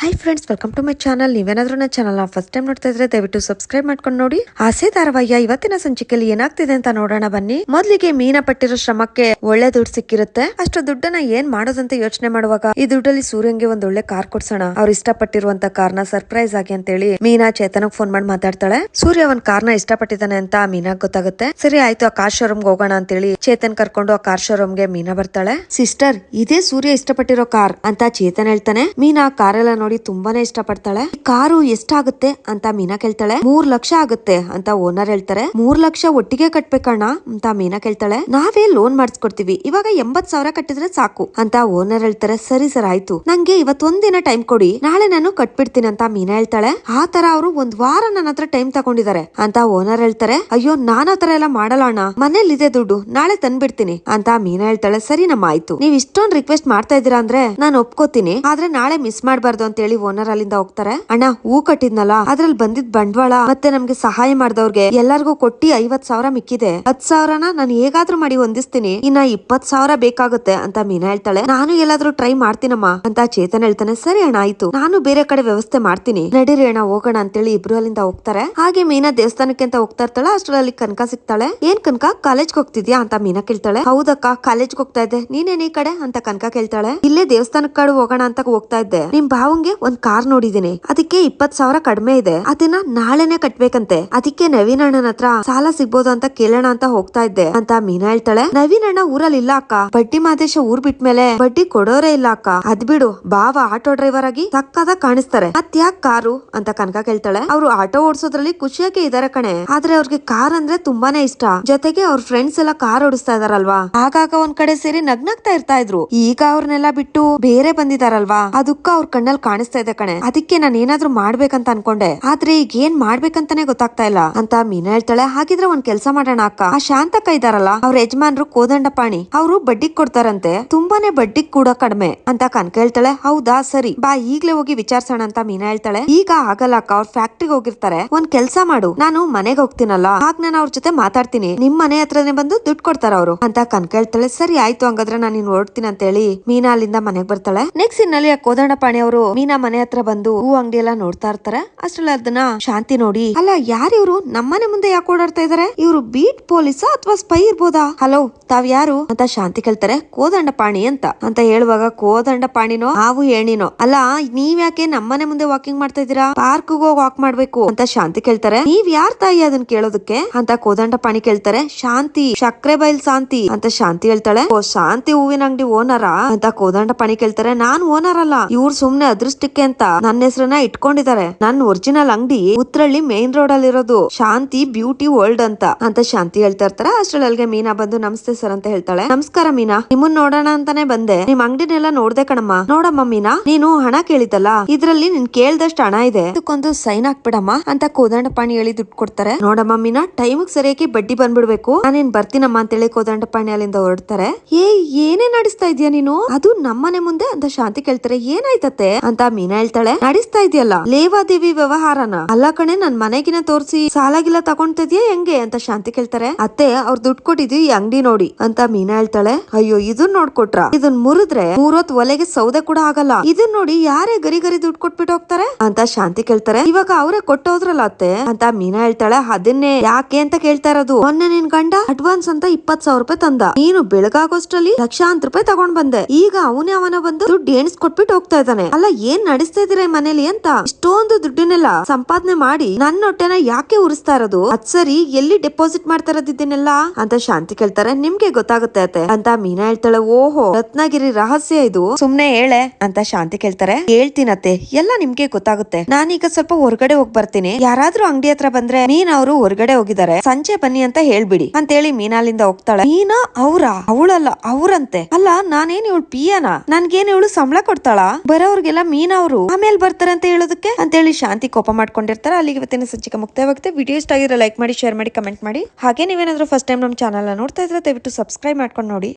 Hi friends welcome to my channel ನೀವೇನಾದ್ರೂ ನನ್ನ channel first time ನೋಡ್ತಾ ಇದ್ರೆ ದಯವಿಟ್ಟು ಸಬ್ಸ್ಕ್ರೈಬ್ ಮಾಡ್ಕೊಂಡು ನೋಡಿ. ಆಸೆ ಧಾರಾವಾಹ್ಯ ಇವತ್ತಿನ ಸಂಚಿಕೆಯಲ್ಲಿ ಏನಾಗ್ತಿದೆ ಅಂತ ನೋಡೋಣ ಬನ್ನಿ. ಮೊದಲಿಗೆ ಮೀನಾ ಪಟ್ಟಿರೋ ಶ್ರಮಕ್ಕೆ ಒಳ್ಳೆ ದುಡ್ಡು ಸಿಕ್ಕಿರುತ್ತೆ. ಅಷ್ಟು ದುಡ್ಡನ್ನ ಏನ್ ಮಾಡೋದಂತ ಯೋಚನೆ ಮಾಡುವಾಗ ಈ ದುಡ್ಡಲ್ಲಿ ಸೂರ್ಯಂಗೆ ಒಂದ್ ಒಳ್ಳೆ ಕಾರ್ ಕೊಡ್ಸೋಣ. ಅವ್ರು ಇಷ್ಟಪಟ್ಟಿರುವಂತ ಕಾರ್ನ ಸರ್ಪ್ರೈಸ್ ಆಗಿ ಅಂತ ಹೇಳಿ ಮೀನಾ ಚೇತನಕ್ ಫೋನ್ ಮಾಡಿ ಮಾತಾಡ್ತಾಳೆ. ಸೂರ್ಯ ಒಂದ್ ಕಾರ್ನ ಇಷ್ಟಪಟ್ಟಿದ್ದಾನೆ ಅಂತ ಮೀನಾಗ್ ಗೊತ್ತಾಗುತ್ತೆ. ಸರಿ, ಆಯ್ತು, ಆ ಕಾರ್ ಶೋರೂಮ್ಗೆ ಹೋಗೋಣ ಅಂತ ಹೇಳಿ ಚೇತನ್ ಕರ್ಕೊಂಡು ಆ ಕಾರ್ ಶೋರೂಮ್ಗೆ ಮೀನಾ ಬರ್ತಾಳೆ. ಸಿಸ್ಟರ್ ಇದೇ ಸೂರ್ಯ ಇಷ್ಟಪಟ್ಟಿರೋ ಕಾರ್ ಅಂತ ಚೇತನ್ ಹೇಳ್ತಾನೆ. ಮೀನಾ ಕಾರೆಲ್ಲ ನೋಡಿ ತುಂಬಾನೇ ಇಷ್ಟಪಡ್ತಾಳೆ. ಕಾರು ಎಷ್ಟಾಗುತ್ತೆ ಅಂತ ಮೀನಾ ಕೇಳ್ತಾಳೆ. ಮೂರ್ ಲಕ್ಷ ಆಗುತ್ತೆ ಅಂತ ಓನರ್ ಹೇಳ್ತಾರೆ. ಮೂರ್ ಲಕ್ಷ ಒಟ್ಟಿಗೆ ಕಟ್ಬೇಕಣ್ಣ ಅಂತ ಮೀನಾ ಕೇಳ್ತಾಳೆ. ನಾವೇ ಲೋನ್ ಮಾಡಿಸ್ಕೊಡ್ತೀವಿ. ಇವಾಗ ಎಂಬತ್ ಸಾವಿರ ಕಟ್ಟಿದ್ರೆ ಸಾಕು ಅಂತ ಓನರ್ ಹೇಳ್ತಾರೆ. ಸರಿ ಸರ್, ಆಯ್ತು. ನಂಗೆ ಇವತ್ತೊಂದಿನ ಟೈಮ್ ಕೊಡಿ. ನಾಳೆ ನಾನು ಕಟ್ಬಿಡ್ತೀನಿ ಅಂತ ಮೀನಾ ಹೇಳ್ತಾಳೆ. ಆ ತರ ಅವರು ಒಂದ್ ವಾರ ನನ್ನ ಹತ್ರ ಟೈಮ್ ತಗೊಂಡಿದ್ದಾರೆ ಅಂತ ಓನರ್ ಹೇಳ್ತಾರೆ. ಅಯ್ಯೋ, ನಾನ್ ಆತರ ತರ ಎಲ್ಲ ಮಾಡಲ್ಲ ಅಣ್ಣ ಮನೇಲಿ ಇದೆ ದುಡ್ಡು. ನಾಳೆ ತಂದ್ಬಿಡ್ತೀನಿ ಅಂತ ಮೀನಾ ಹೇಳ್ತಾಳೆ. ಸರಿ, ನಮ್ಮ ಆಯ್ತು. ನೀವ್ ಇಷ್ಟೊಂದ್ ರಿಕ್ವೆಸ್ಟ್ ಮಾಡ್ತಾ ಇದೀರಾ ಅಂದ್ರೆ ನಾನು ಒಪ್ಕೋತೀನಿ. ಆದ್ರೆ ನಾಳೆ ಮಿಸ್ ಮಾಡ್ಬಾರ್ದು ಅಂತ ಹೇಳಿ ಓನರ್ ಅಲ್ಲಿಂದ ಹೋಗ್ತಾರೆ. ಅಣ್ಣ, ಹೂ ಕಟ್ಟಿದ್ನಲ್ಲ, ಅದ್ರಲ್ಲಿ ಬಂದಿದ್ ಬಂಡವಾಳ, ಮತ್ತೆ ನಮ್ಗೆ ಸಹಾಯ ಮಾಡ್ದವ್ರಿಗೆ ಎಲ್ಲರಿಗೂ ಕೊಟ್ಟಿ ಐವತ್ ಸಾವಿರ ಮಿಕ್ಕಿದೆ. ಹತ್ ಸಾವಿರನ ನಾನು ಹೇಗಾದ್ರೂ ಮಾಡಿ ಹೊಂದಿಸ್ತೀನಿ. ಇನ್ನ ಇಪ್ಪತ್ ಸಾವಿರ ಬೇಕಾಗುತ್ತೆ ಅಂತ ಮೀನಾ ಹೇಳ್ತಾಳೆ. ನಾನು ಎಲ್ಲಾದ್ರೂ ಟ್ರೈ ಮಾಡ್ತೀನಮ್ಮ ಅಂತ ಚೇತನ್ ಹೇಳ್ತಾನೆ. ಸರಿ ಅಣ್ಣ, ಆಯ್ತು. ನಾನು ಬೇರೆ ಕಡೆ ವ್ಯವಸ್ಥೆ ಮಾಡ್ತೀನಿ. ನಡೀರಿ ಅಣ್ಣ, ಹೋಗೋಣ ಅಂತೇಳಿ ಇಬ್ರು ಅಲ್ಲಿಂದ ಹೋಗ್ತಾರೆ. ಹಾಗೆ ಮೀನಾ ದೇವಸ್ಥಾನಕ್ಕೆ ಅಂತ ಹೋಗ್ತಾ ಇರ್ತಾಳೆ. ಅಷ್ಟರಲ್ಲಿ ಕನಕ ಸಿಗ್ತಾಳೆ. ಏನ್ ಕನಕ? ಕಾಲೇಜ್ಗೆ ಹೋಗ್ತಿದ್ಯಾ? ಅಂತ ಮೀನಾ ಕೇಳ್ತಾಳೆ. ಹೌದಕ್ಕ ಕಾಲೇಜ್ಗೆ ಹೋಗ್ತಾ ಇದ್ದೆ. ನೀನೇನ್ ಈ ಕಡೆ? ಅಂತ ಕನಕ ಕೇಳ್ತಾಳೆ. ಇಲ್ಲೇ ದೇವಸ್ಥಾನಕ್ಕೆ ಕಡೆ ಹೋಗೋಣ ಅಂತ ಹೋಗ್ತಾ ಇದ್ದೆ. ನಿಮ್ ಭಾವಂಗೆ ಒಂದ್ ಕಾರ್ ನೋಡಿದೀನಿ. ಅದಕ್ಕೆ ಇಪ್ಪತ್ ಸಾವಿರ ಕಡಿಮೆ ಇದೆ. ಅದನ್ನ ನಾಳೆನೆ ಕಟ್ಬೇಕಂತೆ. ಅದಕ್ಕೆ ನವೀನ್ ಅಣ್ಣನ ಹತ್ರ ಸಾಲ ಸಿಗ್ಬೋದು ಅಂತ ಕೇಳೋಣ ಅಂತ ಹೋಗ್ತಾ ಇದ್ದೆ. ಅಂತ ಮೀನಾ ಹೇಳ್ತಾಳೆ. ನವೀನ್ ಅಣ್ಣ ಊರಲ್ಲಿ ಇಲ್ಲ ಅಕ್ಕ. ಬಡ್ಡಿ ಮಾದೇಶ ಊರ್ ಬಿಟ್ಮೇಲೆ ಬಡ್ಡಿ ಕೊಡೋರೇ ಇಲ್ಲ ಅಕ್ಕ. ಅದ್ ಬಿಡು. ಬಾವ ಆಟೋ ಡ್ರೈವರ್ ಆಗಿ ತಕ್ಕದ ಕಾಣಿಸ್ತಾರೆ. ಮತ್ಯಾಕ್ ಕಾರು? ಅಂತ ಕನಕ ಕೇಳ್ತಾಳೆ. ಅವ್ರು ಆಟೋ ಓಡಿಸೋದ್ರಲ್ಲಿ ಖುಷಿಯಾಗಿ ಇದಾರೆ ಕಣೆ. ಆದ್ರೆ ಅವ್ರಿಗೆ ಕಾರ್ ಅಂದ್ರೆ ತುಂಬಾನೇ ಇಷ್ಟ. ಜೊತೆಗೆ ಅವ್ರ ಫ್ರೆಂಡ್ಸ್ ಎಲ್ಲ ಕಾರ್ ಓಡಿಸ್ತಾ ಇದಾರಲ್ವಾ? ಆಗಾಗ ಒಂದ್ ಕಡೆ ಸೇರಿ ನಗ್ನಗ್ತಾ ಇರ್ತಾ ಇದ್ರು. ಈಗ ಅವ್ರನ್ನೆಲ್ಲ ಬಿಟ್ಟು ಬೇರೆ ಬಂದಿದಾರಲ್ವಾ? ಅದಕ್ಕ ಅವ್ರ ಕಣ್ಣಲ್ಲಿ ಕಾಣಿಸ್ತಾ ಇದೆ ಕಣೆ. ಅದಕ್ಕೆ ನಾನು ಏನಾದ್ರೂ ಮಾಡ್ಬೇಕಂತ ಅನ್ಕೊಂಡೆ. ಆದ್ರೆ ಈಗ ಏನ್ ಮಾಡ್ಬೇಕಂತಾನೆ ಗೊತ್ತಾಗ್ತಾ ಇಲ್ಲ. ಅಂತ ಮೀನಾ ಹೇಳ್ತಾಳೆ, ಹಾಗಿದ್ರೆ ಒಂದ್ ಕೆಲಸ ಮಾಡೋಣ ಅಕ್ಕ. ಆ ಶಾಂತಕ್ಕ ಇದಾರಲ್ಲ, ಅವ್ರ ಯಜಮಾನ್ರು ಕೋದಂಡಪಾಣಿ, ಅವರು ಬಡ್ಡಿ ಕೊಡ್ತಾರಂತೆ. ತುಂಬಾನೇ ಬಡ್ಡಿ ಕೂಡ ಕಡಿಮೆ ಅಂತ ಕನ್ಕ ಹೇಳ್ತಾಳೆ, ಹೌದಾ, ಸರಿ, ಬಾ, ಈಗ್ಲೇ ಹೋಗಿ ವಿಚಾರಿಸೋಣ ಅಂತ ಮೀನಾ ಹೇಳ್ತಾಳೆ. ಈಗ ಆಗಲ್ಲ ಅಕ್ಕ, ಅವ್ರ ಫ್ಯಾಕ್ಟ್ರಿಗೆ ಹೋಗಿರ್ತಾರೆ. ಒಂದ್ ಕೆಲ್ಸ ಮಾಡು. ನಾನು ಮನೆಗೆ ಹೋಗ್ತೀನಲ್ಲ. ಆಗ ನಾನು ಅವ್ರ ಜೊತೆ ಮಾತಾಡ್ತೀನಿ. ನಿಮ್ ಮನೆ ಹತ್ರನೇ ಬಂದು ದುಡ್ಡು ಕೊಡ್ತಾರ ಅವರು. ಅಂತ ಕನ್ಕ ಹೇಳ್ತಾಳೆ, ಸರಿ, ಆಯ್ತು, ಹಂಗಾದ್ರೆ ನಾನು ನೀನ್ ಹೊರಡ್ತೀನಿ ಅಂತ ಹೇಳಿ ಮೀನಾ ಅಲ್ಲಿಂದ ಮನೆಗ್ ಬರ್ತಾಳೆ. ನೆಕ್ಸ್ಟ್ ಇನ್ನಲ್ಲಿ ಕೋದಂಡಪಾಣಿ ಅವರು ಮೀನಾ ಮನೆ ಹತ್ರ ಬಂದು ಹೂ ಅಂಗಡಿ ಎಲ್ಲ ನೋಡ್ತಾ ಇರ್ತಾರೆ. ಅಷ್ಟ್ರಲ್ಲಿ ಅದನ್ನ ಶಾಂತಿ ನೋಡಿ, ಅಲ್ಲ ಯಾರಿವ್ರು ನಮ್ಮನೆ ಮುಂದೆ ಯಾಕೆ ಓಡಾಡ್ತಾ ಇದಾರೆ? ಇವ್ರು ಬೀಟ್ ಪೊಲೀಸಾ ಅಥವಾ ಸ್ಪೈ ಇರ್ಬೋದಾ? ಹಲೋ, ತಾವ್ ಯಾರು? ಅಂತ ಶಾಂತಿ ಕೇಳ್ತಾರೆ. ಕೋದಂಡಪಾಣಿ ಅಂತ. ಅಂತ ಹೇಳುವಾಗ, ಕೋದಂಡಪಾಣಿನೋ, ಹಾವು ಏಣಿನೋ? ಅಲ್ಲ, ನೀವ್ ಯಾಕೆ ನಮ್ಮನೆ ಮುಂದೆ ವಾಕಿಂಗ್ ಮಾಡ್ತಾ ಇದೀರಾ ಪಾರ್ಕ್ ಹೋಗಿ ವಾಕ್ ಮಾಡ್ಬೇಕು. ಅಂತ ಶಾಂತಿ ಕೇಳ್ತಾರೆ. ನೀವ್ ಯಾರ್ ತಾಯಿ ಅದನ್ನ ಕೇಳೋದಕ್ಕೆ? ಅಂತ ಕೋದಂಡಪಾಣಿ ಕೇಳ್ತಾರೆ. ಶಾಂತಿ ಸಕ್ರೆ ಬೈಲ್ ಶಾಂತಿ ಅಂತ ಶಾಂತಿ ಹೇಳ್ತಾಳೆ. ಓ ಶಾಂತಿ ಹೂವಿನ ಅಂಗಡಿ ಓನರಾ? ಅಂತ ಕೋದಂಡಪಾಣಿ ಕೇಳ್ತಾರೆ. ನಾನ್ ಓನರ್ ಅಲ್ಲ. ಇವ್ರು ಸುಮ್ನೆ ಅದೃಷ್ಟಕ್ಕೆ ಅಂತ ನನ್ನ ಹೆಸರನ್ನ ಇಟ್ಕೊಂಡಿದ್ದಾರೆ. ನನ್ ಒರಿಜಿನಲ್ ಅಂಗಡಿ ಉತ್ರಳ್ಳಿ ಮೇನ್ ರೋಡ್ ಅಲ್ಲಿ ಇರೋದು ಶಾಂತಿ ಬ್ಯೂಟಿ ವರ್ಲ್ಡ್ ಅಂತ. ಅಂತ ಶಾಂತಿ ಹೇಳ್ತಾ ಇರ್ತಾರೆ. ಅಷ್ಟ್ರಲ್ಲಿ ಅಲ್ಲಿಗೆ ಮೀನಾ ಬಂದು, ನಮಸ್ತೆ ಸರ್ ಅಂತ ಹೇಳ್ತಾಳೆ. ನಮಸ್ಕಾರ ಮೀನಾ. ನಿಮ್ಮನ್ ನೋಡೋಣ ಅಂತಾನೆ ಬಂದೆ. ನಿಮ್ ಅಂಗಡಿನೆಲ್ಲ ನೋಡ್ದೆ ಕಣಮ್ಮ. ನೋಡಮ್ಮ ಮೀನಾ, ನೀನು ಹಣ ಕೇಳಿದಲ್ಲ ಇದ್ರಲ್ಲಿ ನಿನ್ ಕೇಳ್ದಷ್ಟು ಹಣ ಇದೆ. ಇದಕ್ಕೊಂದು ಸೈನ್ ಹಾಕ್ಬಿಡಮ್ಮ ಅಂತ ಕೋದಂಡಪಾಣಿ ಹೇಳಿ ದುಡ್ಡು ಕೊಡ್ತಾರೆ. ನೋಡಮ್ಮ ಮೀನಾ ಟೈಮ್ ಸರಿಯಾಗಿ ಬಡ್ಡಿ ಬಂದ್ಬಿಡ್ಬೇಕು. ನಾನೇನ್ ಬರ್ತೀನಮ್ಮ ಅಂತೇಳಿ ಕೋದಂಡಪಾಣಿ ಅಲ್ಲಿಂದ ಹೊರಡ್ತಾರೆ. ಏ ಏನೇ ನಡೆಸ್ತಾ ಇದೀಯ ನೀನು? ಅದು ನಮ್ಮನೆ ಮುಂದೆ ಅಂತ ಶಾಂತಿ ಕೇಳ್ತಾರೆ. ಏನಾಯ್ತತ್ತೆ? ಅಂತ ಮೀನಾ ಹೇಳ್ತಾಳೆ, ನಡೆಸ್ತಾ ಇದೆಯಲ್ಲ, ಲೇವಾದೇವಿ ವ್ಯವಹಾರನ. ಅಲ್ಲ ಕಣೆ, ನನ್ ಮನೆಗಿನ ತೋರಿಸಿ, ಸಾಲಾಗಿಲ್ಲ ತಗೊಂತಿದ್ಯಾ ಹೆಂಗೆ? ಅಂತ ಶಾಂತಿ ಕೇಳ್ತಾರೆ. ಅತ್ತೆ, ಅವ್ರ ದುಡ್ಡು ಕೊಟ್ಟಿದ್ವಿ ಈ ಅಂಗಡಿ ನೋಡಿ, ಅಂತ ಮೀನಾ ಹೇಳ್ತಾಳೆ. ಅಯ್ಯೋ, ಇದನ್ ನೋಡ್ಕೊಟ್ರ? ಇದನ್ ಮುರಿದ್ರೆ ಮೂರೊತ್ ಒಲೆಗೆ ಸೌದೆ ಕೂಡ ಆಗಲ್ಲ. ಇದನ್ ನೋಡಿ ಯಾರೇ ಗರಿ ಗರಿ ದುಡ್ಡು ಕೊಟ್ಬಿಟ್ಟು ಹೋಗ್ತಾರೆ? ಅಂತ ಶಾಂತಿ ಕೇಳ್ತಾರೆ. ಇವಾಗ ಅವರೇ ಕೊಟ್ಟೋದ್ರಲ್ಲ ಅತ್ತೆ, ಅಂತ ಮೀನಾ ಹೇಳ್ತಾಳೆ. ಅದನ್ನೇ ಯಾಕೆ ಅಂತ ಕೇಳ್ತಾ ಇರೋದು? ಮೊನ್ನೆ ನಿನ್ ಗಂಡ ಅಡ್ವಾನ್ಸ್ ಅಂತ ಇಪ್ಪತ್ ಸಾವಿರ ರೂಪಾಯಿ ತಂದ. ನೀನು ಬೆಳಗಾಗೋಷ್ಟ್ರಲ್ಲಿ ಲಕ್ಷಾಂತರ ರೂಪಾಯಿ ತಗೊಂಡ್ ಬಂದೆ. ಈಗ ಅವನೇ ಅವನ ಬಂದು ದುಡ್ಡು ಎಣಿಸ್ಕೊಟ್ಬಿಟ್ಟು ಹೋಗ್ತಾ ಇದ್ದಾನೆ. ಅಲ್ಲ ಏನ್ ನಡೆಸ್ತಾ ಇದೀರ ಮನೇಲಿ ಅಂತ ಇಷ್ಟೊಂದು ದುಡ್ಡನ್ನೆಲ್ಲ ಸಂಪಾದನೆ ಮಾಡಿ ನನ್ನ ಹೊಟ್ಟೆನ ಯಾಕೆ ಉರಿಸ್ತಾ ಇರೋದು? ಅದ್ ಸರಿ, ಎಲ್ಲಿ ಡೆಪಾಸಿಟ್ ಮಾಡ್ತಾ ಅಂತ ಶಾಂತಿ ಕೇಳ್ತಾರೆ. ನಿಮ್ಗೆ ಗೊತ್ತಾಗುತ್ತೆ ಅತ್ತೆ. ಅಂತ ಮೀನಾ ಹೇಳ್ತಾಳೆ, ಓಹೋ, ರತ್ನಗಿರಿ ರಹಸ್ಯ ಇದು. ಸುಮ್ನೆ ಹೇಳೆ, ಅಂತ ಶಾಂತಿ ಕೇಳ್ತಾರೆ. ಹೇಳ್ತೀನತ್ತೆ ಎಲ್ಲ ನಿಮ್ಗೆ ಗೊತ್ತಾಗುತ್ತೆ. ನಾನೀಗ ಸ್ವಲ್ಪ ಹೊರಗಡೆ ಹೋಗ್ ಬರ್ತೀನಿ. ಯಾರಾದ್ರೂ ಅಂಗಡಿ ಹತ್ರ ಬಂದ್ರೆ ಮೀನ್ ಅವರು ಹೊರಗಡೆ ಹೋಗಿದ್ದಾರೆ. ಸಂಜೆ ಬನ್ನಿ ಅಂತ ಹೇಳ್ಬಿಡಿ. ಅಂತ ಹೇಳಿ ಮೀನಾಲಿಂದ ಹೋಗ್ತಾಳೆ. ಮೀನಾ ಅವ್ರ? ಅವಳಲ್ಲ, ಅವ್ರಂತೆ. ಅಲ್ಲ, ನಾನೇನ್ ಇವಳು ಪಿಯನ? ನನ್ಗೇನ್ ಇವಳು ಸಂಬಳ ಕೊಡ್ತಾಳ? ಬರೋರ್ಗೆಲ್ಲ ಮೀನಾ ಅವರು ಆಮೇಲೆ ಬರ್ತಾರೆ ಅಂತ ಹೇಳೋದಕ್ಕೆ? ಅಂತ ಹೇಳಿ ಶಾಂತಿ ಕೋಪ ಮಾಡ್ಕೊಂಡಿರ್ತಾರೆ. ಅಲ್ಲಿಗೆ ಇವತ್ತಿನ ಸಂಚಿಕೆ ಮುಕ್ತಾಯವಾಗುತ್ತೆ. ವಿಡಿಯೋ ಇಷ್ಟ ಆಗಿರೋ ಲೈಕ್ ಮಾಡಿ, ಶೇರ್ ಮಾಡಿ, ಕಮೆಂಟ್ ಮಾಡಿ. ಹಾಗೆ ನೀವೇನಾದ್ರೂ ಫಸ್ಟ್ ಟೈಮ್ ನಮ್ಮ ಚಾನಲ್ ನೋಡ್ತಾ ಇದ್ರೆ ದಯವಿಟ್ಟು ಸಬ್ಸ್ಕ್ರೈಬ್ ಮಾಡ್ಕೊಂಡು ನೋಡಿ.